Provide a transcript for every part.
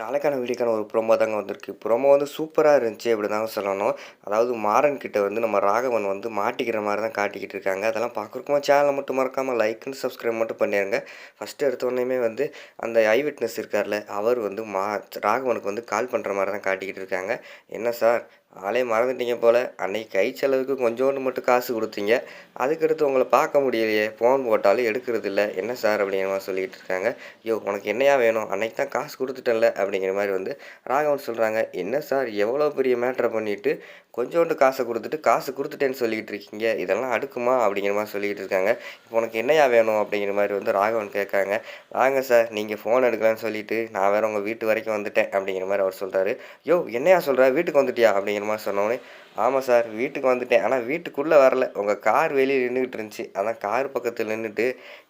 நாளைக்கான வீடியோக்கான ஒரு ப்ரோமோ தாங்க வந்திருக்கு. ப்ரோமோ வந்து சூப்பராக இருந்துச்சு அப்படி தாங்க சொல்லணும். அதாவது மாறன் கிட்ட வந்து நம்ம ராகவன் வந்து மாட்டிக்கிற மாதிரி தான் காட்டிக்கிட்டு இருக்காங்க. அதெல்லாம் பார்க்குறக்குமா சேனலை மட்டும் மறக்காமல் லைக்குன்னு சப்ஸ்கிரைப் மட்டும் பண்ணிடுங்க ஃபஸ்ட்டு எடுத்தோடனே வந்து அந்த ஐ விட்னஸ் இருக்கார்ல அவர் வந்து மா ராகவனுக்கு வந்து கால் பண்ணுற மாதிரி தான் காட்டிக்கிட்டு இருக்காங்க. என்ன சார் ஆளே மறந்துட்டீங்க போல். அன்னைக்கு கை செலவுக்கு கொஞ்சோண்டு மட்டும் காசு கொடுத்தீங்க. அதுக்கடுத்து உங்களை பார்க்க முடியலையே. ஃபோன் போட்டாலும் எடுக்கிறது இல்லை என்ன சார் அப்படிங்கிற மாதிரி சொல்லிகிட்டு இருக்காங்க. ஐயோ உனக்கு என்னையா வேணும்? அன்னைக்கு தான் காசு கொடுத்துட்டேன்ல அப்படிங்கிற மாதிரி வந்து ராகவன் சொல்கிறாங்க என்ன சார் எவ்வளோ பெரிய மேட்ரை பண்ணிவிட்டு கொஞ்சோண்டு காசை கொடுத்துட்டு காசு கொடுத்துட்டேன்னு சொல்லிக்கிட்டு இருக்கீங்க? இதெல்லாம் அடுக்குமா? அப்படிங்கிற மாதிரி சொல்லிக்கிட்டு இருக்காங்க. இப்போ உனக்கு என்னையா வேணும்? அப்படிங்கிற மாதிரி வந்து ராகவன் கேட்காங்க வாங்க சார் நீங்கள் ஃபோன் எடுக்கலான்னு சொல்லிட்டு நான் வேறு உங்கள் வீட்டு வரைக்கும் வந்துட்டேன் அப்படிங்கிற மாதிரி அவர் சொல்கிறாரு யோ என்னையா சொல்கிற வீட்டுக்கு வந்துட்டியா? அப்படிங்கிற மாதிரி சொன்னோடனே ஆமாம் சார் வீட்டுக்கு வந்துட்டேன். ஆனால் வீட்டுக்குள்ளே வரல. உங்கள் கார் வெளியே நின்றுக்கிட்டு இருந்துச்சு. அதான் கார் பக்கத்தில் நின்றுட்டு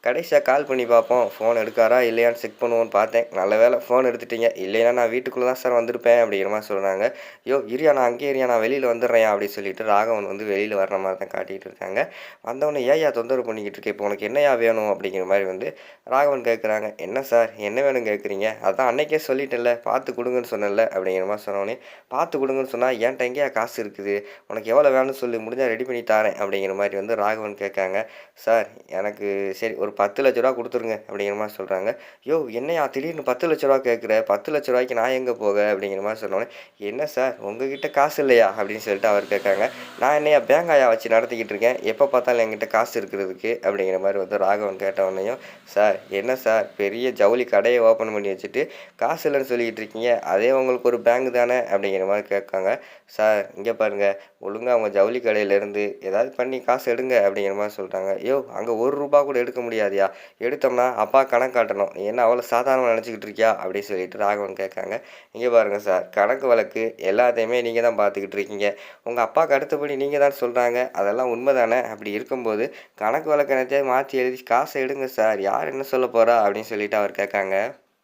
கடைசியாக கால் பண்ணி பார்ப்போம் ஃபோன் எடுக்காரா இல்லையான்னு செக் பண்ணுவோன்னு பார்த்தேன். நல்ல வேலை ஃபோன் எடுத்துட்டீங்க. இல்லைன்னா நான் வீட்டுக்குள்ளே தான் சார் வந்திருப்பேன் அப்படிங்கிற மாதிரி சொல்கிறாங்க யோ இரியா நான் அங்கேயே இரியா நான் வெளியில் வந்துடுறேன் அப்படின்னு சொல்லிட்டு ராகவன் வந்து வெளியில் வர்ற மாதிரி தான் காட்டிகிட்டு இருக்காங்க. வந்தவொடனே ஏயா தொந்தரவு பண்ணிக்கிட்டு இருக்கேன் இப்போ உனக்கு என்னையா வேணும்? அப்படிங்கிற மாதிரி வந்து ராகவன் கேட்குறாங்க என்ன சார் என்ன வேணும் கேட்குறீங்க அதான் அன்னைக்கே சொல்லிட்டேன்ல. பார்த்து கொடுங்கன்னு சொன்னேன்ல அப்படிங்கிற மாதிரி சொன்னோடனே பார்த்து கொடுங்கன்னு சொன்னால் ஏன் எங்கேயா காசு இருக்குது? உனக்கு எவ்வளோ வேணும்னு சொல்லி முடிஞ்சால் ரெடி பண்ணி தரேன் அப்படிங்கிற மாதிரி வந்து ராகவன் கேட்காங்க. சார் எனக்கு சரி ஒரு பத்து லட்ச ரூபா கொடுத்துருங்க அப்படிங்கிற மாதிரி சொல்கிறாங்க யோ என்னையா திடீர்னு பத்து லட்ச ரூபா கேட்குற? பத்து லட்ச ரூபாய்க்கு நான் எங்கே போக? அப்படிங்கிற மாதிரி சொன்னோன்னே என்ன சார் உங்ககிட்ட காசு இல்லையா? அப்படின்னு சொல்லிட்டு அவர் கேட்காங்க. நான் என்னையா பேங்காயா வச்சு நடத்திக்கிட்டு இருக்கேன். எப்போ பார்த்தாலும் என்கிட்ட காசு இருக்கிறதுக்கு அப்படிங்கிற மாதிரி வந்து ராகவன் கேட்டவனையும் சார் என்ன சார் பெரிய ஜவுளி கடையை ஓப்பன் பண்ணி வச்சுட்டு காசு இல்லைன்னு சொல்லிக்கிட்டு இருக்கீங்க. அதே உங்களுக்கு ஒரு பேங்க் தானே? அப்படிங்கிற மாதிரி கேட்காங்க. சார் இங்கே பாருங்கள் ஒழுங்காக அவங்க ஜவுளி கடையிலேருந்து ஏதாவது பண்ணி காசு எடுங்க அப்படிங்கிற மாதிரி சொல்கிறாங்க ஐயோ அங்கே ஒரு ரூபா கூட எடுக்க முடியாதியா? எடுத்தோம்னா அப்பா கணக்கு காட்டணும். என்ன அவ்வளோ சாதாரணமாக நினச்சிக்கிட்டு இருக்கியா? அப்படின்னு சொல்லிட்டு ராகவன் கேட்காங்க இங்கே பாருங்கள் சார் கணக்கு வழக்கு எல்லாத்தையுமே நீங்கள் தான் பார்த்துக்கிட்டு இருக்கீங்க. உங்கள் அப்பாவுக்கு அடுத்தபடி நீங்கள் தான் சொல்கிறாங்க அதெல்லாம் உண்மை தானே அப்படி இருக்கும்போது கணக்கு வழக்கு மாற்றி எழுதி காசை எடுங்க சார். யார் என்ன சொல்ல போகிறா அப்படின்னு சொல்லிட்டு அவர் கேட்காங்க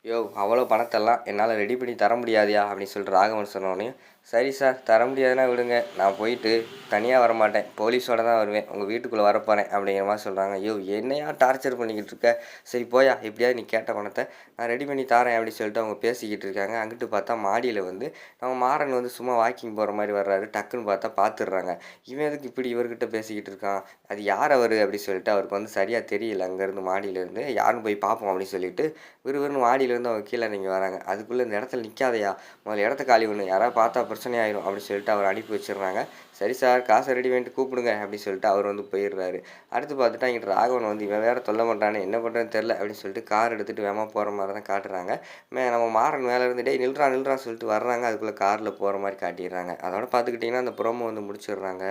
யோ அவ்வளோ பணத்தெல்லாம் என்னால் ரெடி பண்ணி தர முடியாதியா அப்படின்னு சொல்லிட்டு ராகவன் சொன்னோடனே சரி சார் தர முடியாதுன்னா விடுங்க. நான் போயிட்டு தனியாக வரமாட்டேன். போலீஸோட தான் வருவேன். உங்கள் வீட்டுக்குள்ளே வரப்போகிறேன் அப்படிங்கிற மாதிரி சொல்கிறாங்க ஐயோ என்னையா டார்ச்சர் பண்ணிக்கிட்டு இருக்க? சரி போயா. எப்படியாவது நீ கேட்ட பணத்தை நான் ரெடி பண்ணி தரேன் அப்படின்னு சொல்லிட்டு அவங்க பேசிக்கிட்டு இருக்காங்க. அங்கிட்டு பார்த்தா மாடியில் வந்து நம்ம மாறன் வந்து சும்மா வாக்கிங் போகிற மாதிரி வர்றாரு. டக்குன்னு பார்த்தா பார்த்துடுறாங்க இவன் எதுக்கு இப்படி இவர்கிட்ட பேசிக்கிட்டு இருக்கான்? அது யார் அவர்? அப்படின்னு சொல்லிட்டு அவருக்கு வந்து சரியாக தெரியல. அங்கேருந்து மாடியிலேருந்து யாருன்னு போய் பார்ப்போம் அப்படின்னு சொல்லிட்டு விறுவிறுன்னு இருந்து அவங்க கீழே நீங்கள் வராங்க. அதுக்குள்ளே இந்த இடத்துல நிற்காதையா முதல்ல இடத்த காலி ஒன்று யாராவது பார்த்தா பிரச்சனை ஆயிரும் அப்படின்னு சொல்லிட்டு அவர் அனுப்பி வச்சிடுறாங்க. சரி சார் காசை ரெடி பண்ணிட்டு கூப்பிடுங்க அப்படின்னு சொல்லிட்டு அவர் வந்து போயிடுறாரு. அடுத்து பார்த்துட்டா அங்கிட்ட ராகவன் வந்து இவன் வேறு சொல்ல மாட்டானே என்ன பண்ணுறேன்னு தெரில அப்படின்னு சொல்லிட்டு கார் எடுத்துகிட்டு வேமா போகிற மாதிரி தான் காட்டுறாங்க. மே நம்ம மாறன் மேலே இருந்து டேய் நில்றா நில்றான்னு சொல்லிட்டு வர்றாங்க. அதுக்குள்ளே காரில் போகிற மாதிரி காட்டிடுறாங்க. அதோட பார்த்துக்கிட்டிங்கன்னா அந்த ப்ரோமோ வந்து முடிச்சிடுறாங்க.